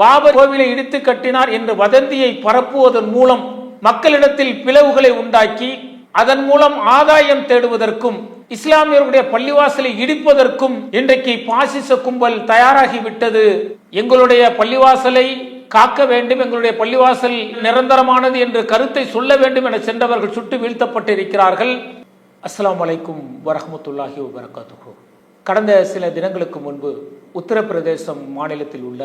பாபர் கோவிலை இடித்து கட்டினார் என்ற வதந்தியை பரப்புவதன் மூலம் மக்களிடத்தில் பிளவுகளை உண்டாக்கி அதன் மூலம் ஆதாயம் தேடுவதற்கும் இஸ்லாமியர்களுடைய பள்ளிவாசலை இடிப்பதற்கும் இன்றைக்கு பாசிச கும்பல் தயாராகிவிட்டது. எங்களுடைய பள்ளிவாசலை காக்க வேண்டும் எங்களுடைய பள்ளிவாசல் நிரந்தரமானது என்று கருத்தை சொல்ல வேண்டும் என சென்றவர்கள் சுட்டு வீழ்த்தப்பட்டிருக்கிறார்கள். அஸ்லாம் வலைக்கும் வரமத்துல்லாஹி வபரகாத்துஹு. கடந்த சில தினங்களுக்கு முன்பு உத்தரப்பிரதேசம் மாநிலத்தில் உள்ள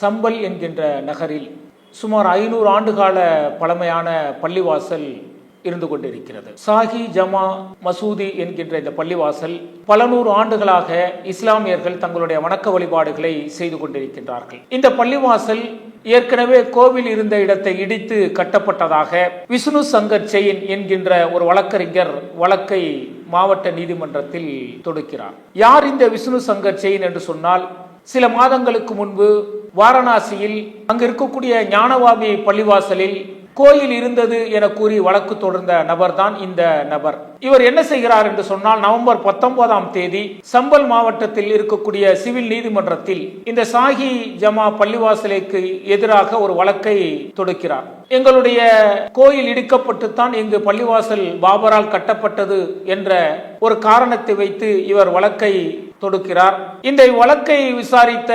சம்பல் என்கின்ற நகரில் சுமார் ஐநூறு ஆண்டுகால பழமையான பள்ளிவாசல் இருந்து கொண்டிருக்கிறது. சாஹி ஜமா மசூதி என்கின்ற இந்த பள்ளிவாசல் பல நூறு ஆண்டுகளாக இஸ்லாமியர்கள் தங்களுடைய வணக்க வழிபாடுகளை செய்து கொண்டிருக்கின்றார்கள். இந்த பள்ளிவாசல் ஏற்கனவே கோவில் இருந்த இடத்தை இடித்து கட்டப்பட்டதாக விஷ்ணு சங்கர் செயின் என்கின்ற ஒரு வழக்கறிஞர் வழக்கை மாவட்ட நீதிமன்றத்தில் தொடுக்கிறார். யார் இந்த விஷ்ணு சங்கர் செயின் என்று சொன்னால் சில மாதங்களுக்கு முன்பு வாரணாசியில் அங்கு இருக்கக்கூடிய ஞானவாபி பள்ளிவாசலில் கோயில் இருந்தது என கூறி வழக்கு தொடர்ந்த நபர் தான் இந்த நபர். இவர் என்ன செய்கிறார் என்று சொன்னால் நவம்பர் பத்தொன்பதாம் தேதி சம்பல் மாவட்டத்தில் இருக்கக்கூடிய சிவில் நீதிமன்றத்தில் இந்த சாஹி ஜமா பள்ளிவாசலுக்கு எதிராக ஒரு வழக்கை தொடுக்கிறார். எங்களுடைய கோயில் இடிக்கப்பட்டுத்தான் இங்கு பள்ளிவாசல் பாபரால் கட்டப்பட்டது என்ற ஒரு காரணத்தை வைத்து இவர் வழக்கை தொடுக்கிறார். இந்த வழக்கை விசாரித்த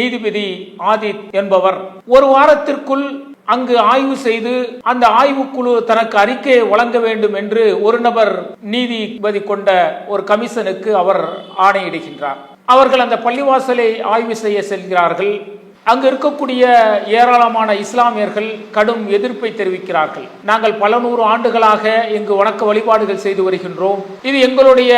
நீதிபதி ஆதித் என்பவர் ஒரு வாரத்திற்குள் அங்கு ஆய்வு செய்து அந்த ஆய்வுக்குழு தனக்கு அறிக்கையை வழங்க வேண்டும் என்று ஒரு நபர் நீதிபதி கொண்ட ஒரு கமிஷனுக்கு அவர் ஆணையிடுகின்றார். அவர்கள் அந்த பள்ளிவாசலை ஆய்வு செய்ய செல்கிறார்கள். அங்கு இருக்கக்கூடிய ஏராளமான இஸ்லாமியர்கள் கடும் எதிர்ப்பை தெரிவிக்கிறார்கள். நாங்கள் பல நூறு ஆண்டுகளாக இங்கு வணக்க வழிபாடுகள் செய்து வருகின்றோம். இது எங்களுடைய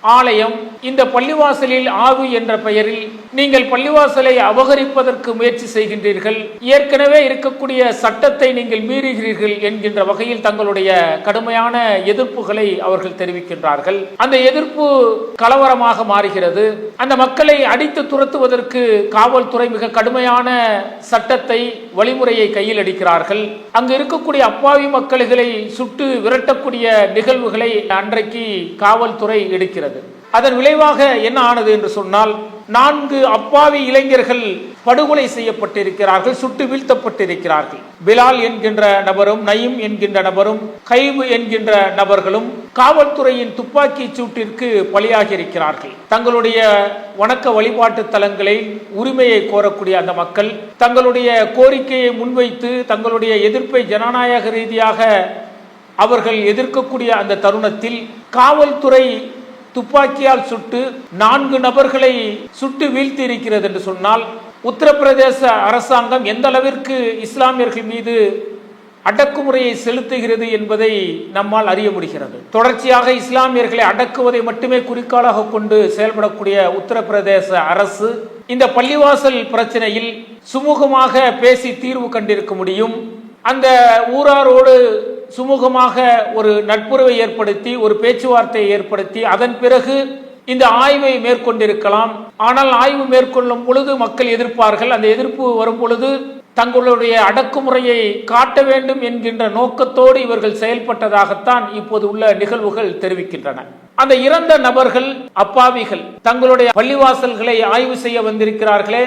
ஆலயம். இந்த பள்ளிவாசலில் ஆவு என்ற பெயரில் நீங்கள் பள்ளிவாசலை அபகரிப்பதற்கு முயற்சி செய்கின்றீர்கள். ஏற்கனவே இருக்கக்கூடிய சட்டத்தை நீங்கள் மீறுகிறீர்கள் என்கின்ற வகையில் தங்களுடைய கடுமையான எதிர்ப்புகளை அவர்கள் தெரிவிக்கின்றார்கள். அந்த எதிர்ப்பு கலவரமாக மாறுகிறது. அந்த மக்களை அடித்து துரத்துவதற்கு காவல்துறை மிக கடுமையான சட்டத்தை வழிமுறையை கையில் அடிக்கிறார்கள். அங்கு இருக்கக்கூடிய அப்பாவி மக்கள்களை சுட்டு விரட்டக்கூடிய நிகழ்வுகளை அன்றைக்கு காவல்துறை எடுக்கிறது. அதன் விளைவாக என்ன ஆனது என்று சொன்னால் நான்கு அப்பாவி இளைஞர்கள் படுகொலை செய்யப்பட்டிருக்கிறார்கள் சுட்டு வீழ்த்தப்பட்டிருக்கிறார்கள். பிலால் என்கின்ற நபரும் நயீம் என்கின்ற நபரும் கைவு என்கின்ற நபர்களும் காவல்துறையின் துப்பாக்கி சூட்டிற்கு பலியாகி இருக்கிறார்கள் தங்களுடைய வணக்க வழிபாட்டு தலங்களை உரிமையை கோரக்கூடிய அந்த மக்கள் தங்களுடைய கோரிக்கையை முன்வைத்து தங்களுடைய எதிர்ப்பை ஜனநாயக ரீதியாக அவர்கள் எதிர்க்கக்கூடிய அந்த தருணத்தில் காவல்துறை துப்பாக்கியால் சுட்டு நான்கு நபர்களை சுட்டு வீழ்த்தி இருக்கிறது என்று சொன்னால் உத்தரப்பிரதேச அரசாங்கம் எந்த அளவிற்கு இஸ்லாமியர்கள் மீது அடக்குமுறையை செலுத்துகிறது என்பதை நம்மால் அறிய முடிகிறது. தொடர்ச்சியாக இஸ்லாமியர்களை அடக்குவதை மட்டுமே குறிக்கோளாக கொண்டு செயல்படக்கூடிய உத்தரப்பிரதேச அரசு இந்த பள்ளிவாசல் பிரச்சனையில் சுமூகமாக பேசி தீர்வு கண்டிருக்க முடியும். அந்த ஊராரோடு சுமூகமாக ஒரு நட்புறவை ஏற்படுத்தி ஒரு பேச்சுவார்த்தையை ஏற்படுத்தி அதன் பிறகு இந்த ஆய்வை மேற்கொண்டிருக்கலாம். ஆனால் ஆய்வு மேற்கொள்ளும் பொழுது மக்கள் எதிர்ப்பார்கள். அந்த எதிர்ப்பு வரும் பொழுது தங்களுடைய அடக்குமுறையை காட்ட வேண்டும் என்கின்ற நோக்கத்தோடு இவர்கள் செயல்பட்டதாகத்தான் இப்போது உள்ள நிகழ்வுகள் தெரிவிக்கின்றன. அந்த இறந்த நபர்கள் அப்பாவிகள் தங்களுடைய பள்ளிவாசல்களை ஆய்வு செய்ய வந்திருக்கிறார்களே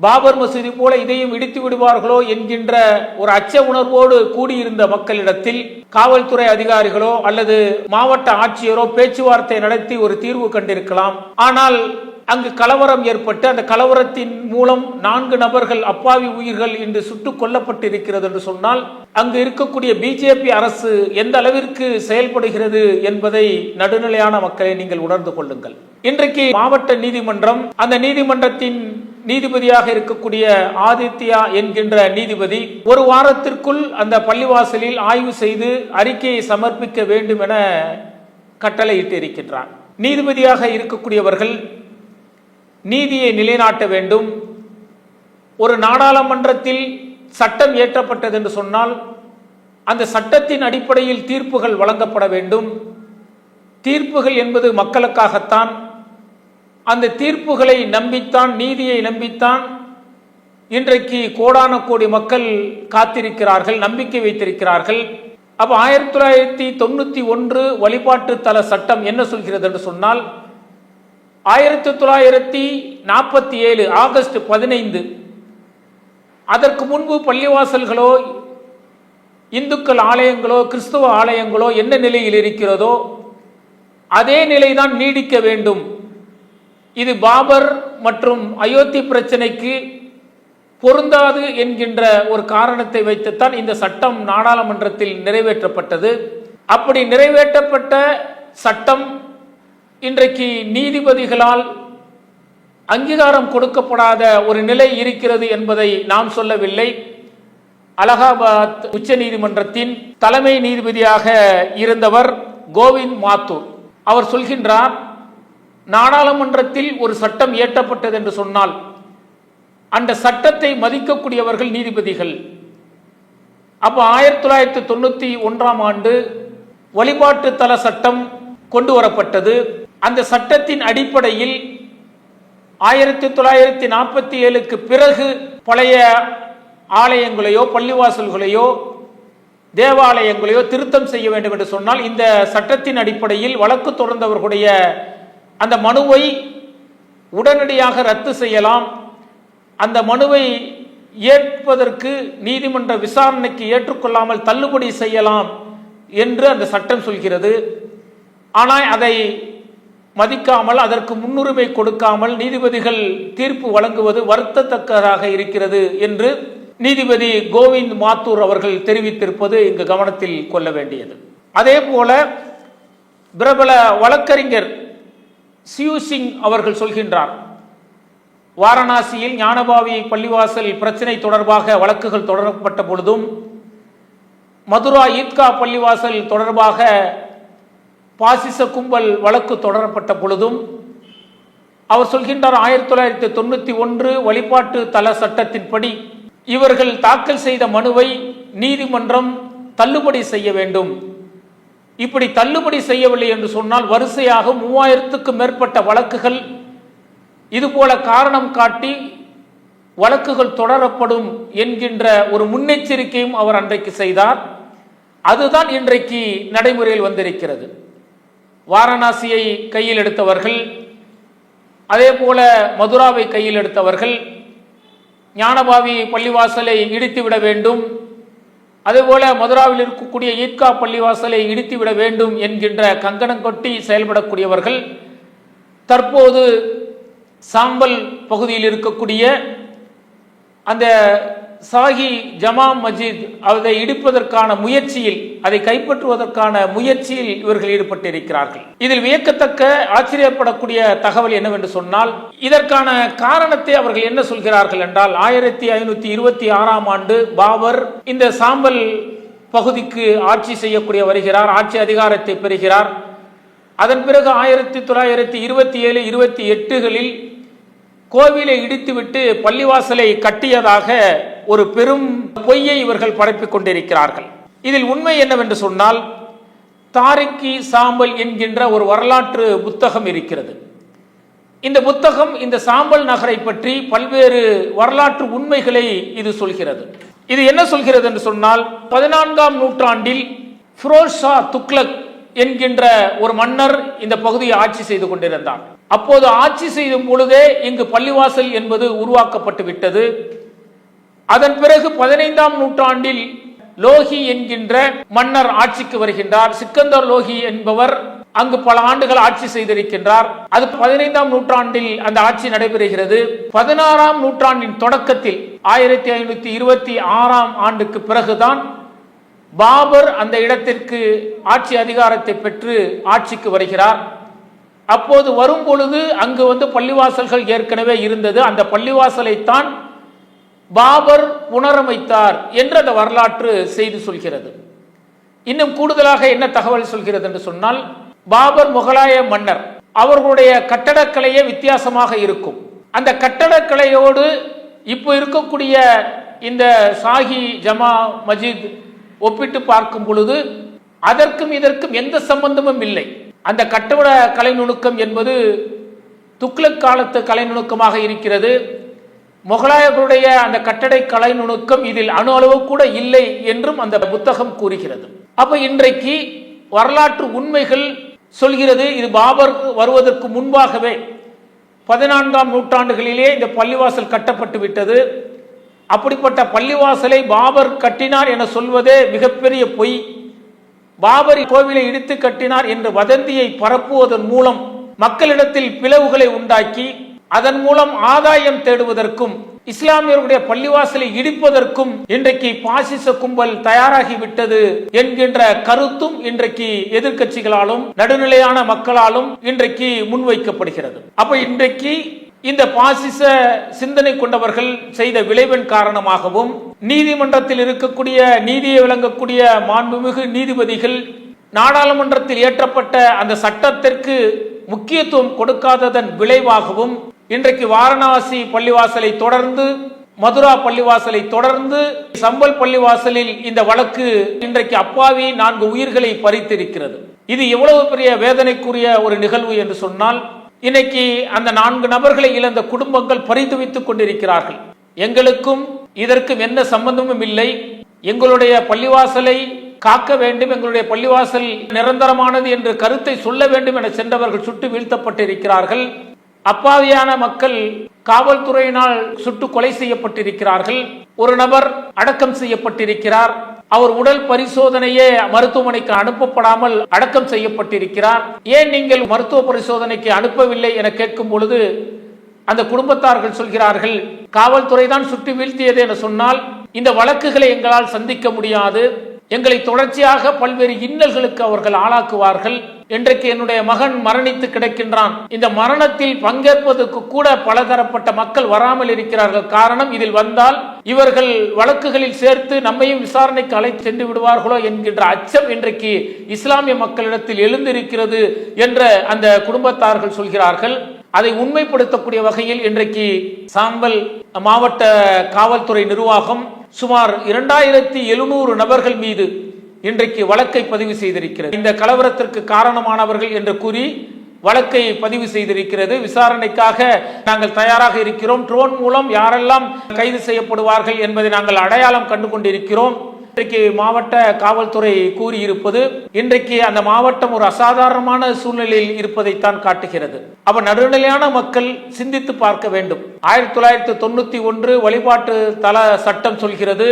பாபர் மசூதி போல இதையும் இடித்து விடுவார்களோ என்கின்ற ஒரு அச்ச உணர்வோடு கூடியிருந்த மக்களிடத்தில் காவல்துறை அதிகாரிகளோ அல்லது மாவட்ட ஆட்சியரோ பேச்சுவார்த்தை நடத்தி ஒரு தீர்வு கண்டிருக்கலாம். ஆனால் அங்கு கலவரம் ஏற்பட்டு அந்த கலவரத்தின் மூலம் நான்கு நபர்கள் அப்பாவி உயிர்கள் இன்று சுட்டுக் கொல்லப்பட்டிருக்கிறது என்று சொன்னால் அங்கு இருக்கக்கூடிய பிஜேபி அரசு எந்த அளவிற்கு செயல்படுகிறது என்பதை நடுநிலையான மக்களை நீங்கள் உணர்ந்து கொள்ளுங்கள். இன்றைக்கு மாவட்ட நீதிமன்றம் அந்த நீதிமன்றத்தின் நீதிபதியாக இருக்கக்கூடிய ஆதித்யா என்கின்ற நீதிபதி ஒரு வாரத்திற்குள் அந்த பள்ளிவாசலில் ஆய்வு செய்து அறிக்கையை சமர்ப்பிக்க வேண்டும் என கட்டளையிட்டு இருக்கின்றார் நீதிபதியாக இருக்கக்கூடியவர்கள் நீதியை நிலைநாட்ட வேண்டும். ஒரு நாடாளுமன்றத்தில் சட்டம் இயற்றப்பட்டது என்று சொன்னால் அந்த சட்டத்தின் அடிப்படையில் தீர்ப்புகள் வழங்கப்பட வேண்டும். தீர்ப்புகள் என்பது மக்களுக்காகத்தான் அந்த தீர்ப்புகளை நம்பித்தான் நீதியை நம்பித்தான் இன்றைக்கு கோடான கோடி மக்கள் காத்திருக்கிறார்கள் நம்பிக்கை வைத்திருக்கிறார்கள். அப்ப ஆயிரத்தி தொள்ளாயிரத்தி தொண்ணூத்தி ஒன்று வழிபாட்டு தல சட்டம் என்ன சொல்கிறது என்று சொன்னால் ஆயிரத்தி தொள்ளாயிரத்தி நாற்பத்தி ஏழு ஆகஸ்ட் பதினைந்து அதற்கு முன்பு பள்ளிவாசல்களோ இந்துக்கள் ஆலயங்களோ கிறிஸ்துவ ஆலயங்களோ என்ன நிலையில் இருக்கிறதோ அதே நிலைதான் நீடிக்க வேண்டும். இது பாபர் மற்றும் அயோத்தி பிரச்சனைக்கு பொருந்தாது என்கின்ற ஒரு காரணத்தை வைத்துத்தான் இந்த சட்டம் நாடாளுமன்றத்தில் நிறைவேற்றப்பட்டது. அப்படி நிறைவேற்றப்பட்ட சட்டம் இன்றைக்கு நீதிபதிகளால் அங்கீகாரம் கொடுக்கப்படாத ஒரு நிலை இருக்கிறது என்பதை நாம் சொல்லவில்லை. அலகாபாத் உச்ச நீதிமன்றத்தின் தலைமை நீதிபதியாக இருந்தவர் கோவிந்த் மாத்தூர். அவர் சொல்கின்றார் நாடாளுமன்றத்தில் ஒரு சட்டம் இயற்றப்பட்டது என்று சொன்னால் அந்த சட்டத்தை மதிக்கக்கூடியவர்கள் நீதிபதிகள். அப்போ ஆயிரத்தி தொள்ளாயிரத்தி தொண்ணூத்தி ஒன்றாம் ஆண்டு வழிபாட்டு தல சட்டம் கொண்டு வரப்பட்டது. அந்த சட்டத்தின் அடிப்படையில் ஆயிரத்தி தொள்ளாயிரத்தி நாற்பத்தி ஏழுக்கு பிறகு பழைய ஆலயங்களையோ பள்ளிவாசல்களையோ தேவாலயங்களையோ திருத்தம் செய்ய வேண்டும் என்று சொன்னால் இந்த சட்டத்தின் அடிப்படையில் வழக்கு தொடர்ந்தவர்களுடைய அந்த மனுவை உடனடியாக ரத்து செய்யலாம். அந்த மனுவை ஏற்பதற்கு நீதிமன்ற விசாரணைக்கு ஏற்றுக்கொள்ளாமல் தள்ளுபடி செய்யலாம் என்று அந்த சட்டம் சொல்கிறது. ஆனால் அதை மதிக்காமல் அதற்கு முன்னுரிமை கொடுக்காமல் நீதிபதிகள் தீர்ப்பு வழங்குவது வருத்தத்தக்கதாக இருக்கிறது என்று நீதிபதி கோவிந்த் மாத்தூர் அவர்கள் தெரிவித்திருப்பது இங்கு கவனத்தில் கொள்ள வேண்டியது. அதே போல பிரபல வழக்கறிஞர் சியூ சிங் அவர்கள் சொல்கின்றார். வாரணாசியில் ஞானபாவி பள்ளிவாசல் பிரச்சினை தொடர்பாக வழக்குகள் தொடரப்பட்ட பொழுதும் மதுரா ஈத்கா பள்ளிவாசல் தொடர்பாக பாசிச கும்பல் வழக்கு தொடரப்பட்ட பொழுதும் அவர் சொல்கின்றார் ஆயிரத்தி தொள்ளாயிரத்தி தொண்ணூத்தி ஒன்று வழிபாட்டு தல சட்டத்தின்படி இவர்கள் தாக்கல் செய்த மனுவை நீதிமன்றம் தள்ளுபடி செய்ய வேண்டும். இப்படி தள்ளுபடி செய்யவில்லை என்று சொன்னால் வரிசையாக மூவாயிரத்துக்கும் மேற்பட்ட வழக்குகள் இதுபோல காரணம் காட்டி வழக்குகள் தொடரப்படும் என்கின்ற ஒரு முன்னெச்சரிக்கையும் அவர் அன்றைக்கு செய்தார். அதுதான் இன்றைக்கு நடைமுறையில் வந்திருக்கிறது. வாரணாசியை கையில் எடுத்தவர்கள் அதே போல மதுராவை கையில் எடுத்தவர்கள் ஞானபாவி பள்ளிவாசலை இடித்து விட வேண்டும் அதேபோல மதுராவில் இருக்கக்கூடிய ஈத்கா பள்ளிவாசலை இடித்து விட வேண்டும் என்கின்ற கங்கணம் கொட்டி செயல்படக்கூடியவர்கள் தற்போது சாம்பல் பகுதியில் இருக்கக்கூடிய அந்த சாஹி ஜமா மஜித் அதை இடிப்பதற்கான முயற்சியில் அதை கைப்பற்றுவதற்கான முயற்சியில் இவர்கள் ஈடுபட்டிருக்கிறார்கள். இதில் வியக்கத்தக்க ஆச்சரியப்படக்கூடிய தகவல் என்னவென்று சொன்னால் இதற்கான காரணத்தை அவர்கள் என்ன சொல்கிறார்கள் என்றால் ஆயிரத்தி ஐநூத்தி இருபத்தி ஆறாம் ஆண்டு பாபர் இந்த சாம்பல் பகுதிக்கு ஆட்சி செய்யக்கூடிய வருகிறார் ஆட்சி அதிகாரத்தை பெறுகிறார். அதன் பிறகு ஆயிரத்தி தொள்ளாயிரத்தி இருபத்தி ஏழு இருபத்தி எட்டுகளில் கோவிலை இடித்துவிட்டு பள்ளிவாசலை கட்டியதாக ஒரு பெரும் பொய்யை இவர்கள் பரப்பிக் கொண்டிருக்கிறார்கள். இதில் உண்மை என்னவென்று சொன்னால் தாரிக்கி சாம்பல் என்கின்ற ஒரு வரலாற்று புத்தகம் இருக்கிறது. இந்த புத்தகம் இந்த சாம்பல் நகரை பற்றி பல்வேறு வரலாற்று உண்மைகளை இது சொல்கிறது. இது என்ன சொல்கிறது என்று சொன்னால் பதினான்காம் நூற்றாண்டில் ஃபிரோஷா துக்லக் என்கின்ற ஒரு மன்னர் இந்த பகுதியை ஆட்சி செய்து கொண்டிருந்தார் அப்போது ஆட்சி செய்யும் பொழுதே இங்கு பள்ளிவாசல் என்பது உருவாக்கப்பட்டு விட்டது. அதன் பிறகு பதினைந்தாம் நூற்றாண்டில் லோகி என்கின்ற மன்னர் ஆட்சிக்கு வருகின்றார். சிக்கந்தர் லோகி என்பவர் அங்கு பல ஆண்டுகள் ஆட்சி செய்திருக்கின்றார். அது பதினைந்தாம் நூற்றாண்டில் அந்த ஆட்சி நடைபெறுகிறது. பதினாறாம் நூற்றாண்டின் தொடக்கத்தில் ஆயிரத்தி ஐநூத்தி இருபத்தி ஆறாம் ஆண்டுக்கு பிறகுதான் பாபர் அந்த இடத்திற்கு ஆட்சி அதிகாரத்தை பெற்று ஆட்சிக்கு வருகிறார். அப்போது வரும் பொழுது அங்கு வந்து பள்ளிவாசல்கள் ஏற்கனவே இருந்தது. அந்த பள்ளிவாசலைத்தான் பாபர் புனரமைத்தார் என்று அந்த வரலாற்று செய்தி சொல்கிறது. இன்னும் கூடுதலாக என்ன தகவல் சொல்கிறது என்று சொன்னால் பாபர் முகலாய மன்னர் அவர்களுடைய கட்டடக்கலையே வித்தியாசமாக இருக்கும். அந்த கட்டடக்கலையோடு இப்போ இருக்கக்கூடிய இந்த சாஹி ஜமா மஜித் ஒப்பிட்டு பார்க்கும் பொழுது அதற்கும் இதற்கும் எந்த சம்பந்தமும் இல்லை. அந்த கட்டட கலை நுணுக்கம் என்பது துக்ளக் காலத்து கலை நுணுக்கமாக இருக்கிறது. முகலாயர்களுடைய அந்த கட்டடை கலை நுணுக்கம் இதில் அணு அளவு கூட இல்லை என்றும் அந்த புத்தகம் கூறுகிறது. அப்ப இன்றைக்கு வரலாற்று உண்மைகள் சொல்கிறது இது பாபர் வருவதற்கு முன்பாகவே பதினான்காம் நூற்றாண்டுகளிலே இந்த பள்ளிவாசல் கட்டப்பட்டு விட்டது. அப்படிப்பட்ட பள்ளிவாசலை பாபர் கட்டினார் என சொல்வதே மிகப்பெரிய பொய். பாபர் கோவிலை இடித்து கட்டினார் என்ற வதந்தியை பரப்புவதன் மூலம் மக்களிடத்தில் பிளவுகளை உண்டாக்கி அதன் மூலம் ஆதாயம் தேடுவதற்கும் இஸ்லாமியர்களுடைய பள்ளிவாசலை இடிப்பதற்கும் இன்றைக்கு பாசிச கும்பல் தயாராகிவிட்டது என்கின்ற கருத்தும் இன்றைக்கு எதிர்க்கட்சிகளாலும் நடுநிலையான மக்களாலும் இன்றைக்கு முன்வைக்கப்படுகிறது. அப்ப இன்றைக்கு இந்த பாசிச சிந்தனை கொண்டவர்கள் செய்த விளைவின் காரணமாகவும் நீதிமன்றத்தில் இருக்கக்கூடிய நீதியை விளங்கக்கூடிய மாண்புமிகு நீதிபதிகள் நாடாளுமன்றத்தில் இயற்றப்பட்ட அந்த சட்டத்திற்கு முக்கியத்துவம் கொடுக்காததன் விளைவாகவும் இன்றைக்கு வாரணாசி பள்ளிவாசலை தொடர்ந்து மதுரா பள்ளிவாசலை தொடர்ந்து சம்பல் பள்ளிவாசலில் இந்த வழக்கு இன்றைக்கு அப்பாவி நான்கு உயிர்களை பறித்திருக்கிறது. இது எவ்வளவு பெரிய வேதனைக்குரிய ஒரு நிகழ்வு என்று சொன்னால் இன்னைக்கு அந்த நான்கு நபர்களை இழந்த குடும்பங்கள் பரிந்துவித்துக் கொண்டிருக்கிறார்கள். எங்களுக்கும் இதற்கும் எந்த சம்பந்தமும் இல்லை. எங்களுடைய பள்ளிவாசலை காக்க வேண்டும் எங்களுடைய பள்ளிவாசல் நிரந்தரமானது என்று கருத்தை சொல்ல வேண்டும் என சென்றவர்கள் சுட்டு வீழ்த்தப்பட்டிருக்கிறார்கள். அப்பாவியான மக்கள் காவல்துறையினால் சுட்டு கொலை செய்யப்பட்டிருக்கிறார்கள். ஒரு நபர் அடக்கம் செய்யப்பட்டிருக்கிறார். அவர் உடல் பரிசோதனையே மருத்துவமனைக்கு அனுப்பப்படாமல் அடக்கம் செய்யப்பட்டிருக்கிறார். ஏன் நீங்கள் மருத்துவ பரிசோதனைக்கு அனுப்பவில்லை என கேட்கும் பொழுது அந்த குடும்பத்தார்கள் சொல்கிறார்கள் காவல்துறை தான் சுட்டு வீழ்த்தியது என சொன்னால் இந்த வழக்குகளை எங்களால் சந்திக்க முடியாது. எங்களை தொடர்ச்சியாக பல்வேறு இன்னல்களுக்கு அவர்கள் ஆளாக்குவார்கள். இன்றைக்கு என்னுடைய மகன் மரணித்து கிடக்கின்றான். இந்த மரணத்தில் பங்கேற்பதற்கு கூட பலதரப்பட்ட மக்கள் வராமல் இருக்கிறார்கள். காரணம் இதில் வந்தால் இவர்கள் வழக்குகளில் சேர்த்து நம்மையும் விசாரணைக்கு அழைத்து சென்று விடுவார்களோ என்கின்ற அச்சம் இன்றைக்கு இஸ்லாமிய மக்களிடத்தில் எழுந்திருக்கிறது என்ற அந்த குடும்பத்தார்கள் சொல்கிறார்கள். அதை உண்மைப்படுத்தக்கூடிய வகையில் இன்றைக்கு சாம்பல் மாவட்ட காவல்துறை நிர்வாகம் சுமார் இரண்டாயிரத்தி எழுநூறு நபர்கள் மீது இன்றைக்கு வழக்கை பதிவு செய்திருக்கிறது. இந்த கலவரத்திற்கு காரணமானவர்கள் என்று கூறி வழக்கை பதிவு செய்திருக்கிறது. விசாரணைக்காக நாங்கள் தயாராக இருக்கிறோம். ட்ரோன் மூலம் யாரெல்லாம் கைது செய்யப்படுவார்கள் என்பதை நாங்கள் அடையாளம் கண்டு கொண்டிருக்கிறோம் இன்றைக்கு மாவட்ட காவல்துறை கூறியிருப்பது இன்றைக்கு அந்த மாவட்டம் ஒரு அசாதாரணமான சூழ்நிலையில் இருப்பதைத்தான் காட்டுகிறது. அப்ப நடுநிலையான மக்கள் சிந்தித்து பார்க்க வேண்டும். ஆயிரத்தி தொள்ளாயிரத்தி தொண்ணூத்தி ஒன்று வழிபாட்டு தல சட்டம் சொல்கிறது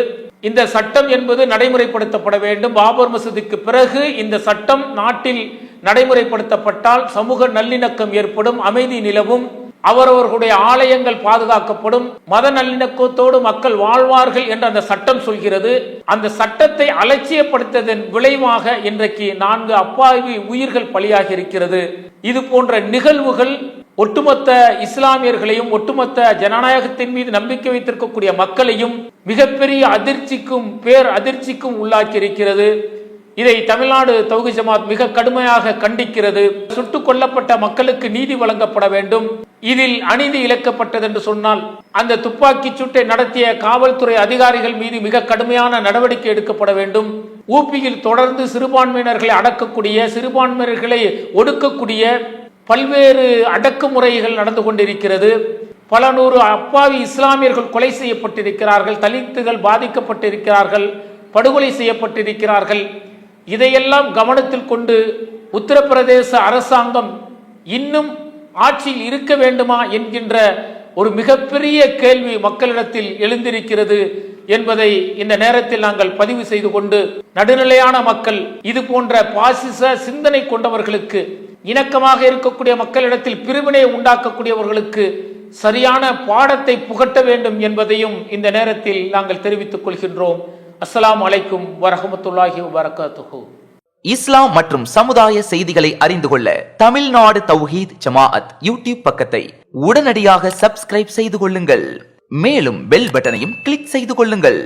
இந்த சட்டம் என்பது நடைமுறைப்படுத்தப்பட வேண்டும். பாபர் மசூதிக்கு பிறகு இந்த சட்டம் நாட்டில் நடைமுறைப்படுத்தப்பட்டால் சமூக நல்லிணக்கம் ஏற்படும் அமைதி நிலவும் அவரவர்களுடைய ஆலயங்கள் பாதுகாக்கப்படும் மத நல்லிணக்கத்தோடு மக்கள் வாழ்வார்கள் என்று அந்த சட்டம் சொல்கிறது. அந்த சட்டத்தை அலட்சியப்படுத்ததன் விளைவாக இன்றைக்கு நான்கு அப்பாவி உயிர்கள் பலியாகி இருக்கிறது. இது போன்ற நிகழ்வுகள் ஒட்டுமொத்த இஸ்லாமியர்களையும் ஒட்டுமொத்த ஜனநாயகத்தின் மீது நம்பிக்கை வைத்திருக்கக்கூடிய மக்களையும் மிகப்பெரிய அதிர்ச்சிக்கும் பேர் அதிர்ச்சிக்கும் உள்ளாக்கி இருக்கிறது இதை தமிழ்நாடு தௌஹி ஜமாத் மிக கடுமையாக கண்டிக்கிறது. சுட்டுக் கொல்லப்பட்ட மக்களுக்கு நீதி வழங்கப்பட வேண்டும். இதில் அநீதி இழக்கப்பட்டது என்று சொன்னால் அந்த துப்பாக்கி சூட்டை நடத்திய காவல்துறை அதிகாரிகள் மீது மிக கடுமையான நடவடிக்கை எடுக்கப்பட வேண்டும். ஊபியில் தொடர்ந்து சிறுபான்மையினர்களை அடக்கக்கூடிய சிறுபான்மையினர்களை ஒடுக்கக்கூடிய பல்வேறு அடக்குமுறைகள் நடந்து கொண்டிருக்கிறது. பல நூறு அப்பாவி இஸ்லாமியர்கள் கொலை செய்யப்பட்டிருக்கிறார்கள் தலித்துகள் பாதிக்கப்பட்டிருக்கிறார்கள் படுகொலை செய்யப்பட்டிருக்கிறார்கள். இதையெல்லாம் கவனத்தில் கொண்டு உத்தரப்பிரதேச அரசாங்கம் இன்னும் ஆட்சியில் இருக்க வேண்டுமா என்கின்ற ஒரு மிகப்பெரிய கேள்வி மக்களிடத்தில் எழுந்திருக்கிறது என்பதை இந்த நேரத்தில் நாங்கள் பதிவு செய்து கொண்டு நடுநிலையான மக்கள் இது போன்ற பாசிச சிந்தனை கொண்டவர்களுக்கு இணக்கமாக இருக்கக்கூடிய மக்களிடத்தில் பிரிவினை உண்டாக்கக்கூடியவர்களுக்கு சரியான பாடத்தை புகட்ட வேண்டும் என்பதையும் இந்த நேரத்தில் நாங்கள் தெரிவித்துக் கொள்கின்றோம். அஸ்லாம் அலைக்கும் வரஹமத்துல்லாஹி வரகாத்துஹு இஸ்லாம் மற்றும் சமுதாய செய்திகளை அறிந்து கொள்ள தமிழ்நாடு தௌஹீத் ஜமாஅத் யூடியூப் பக்கத்தை உடனடியாக சப்ஸ்கிரைப் செய்து கொள்ளுங்கள். மேலும் பெல் பட்டனையும் கிளிக் செய்து கொள்ளுங்கள்.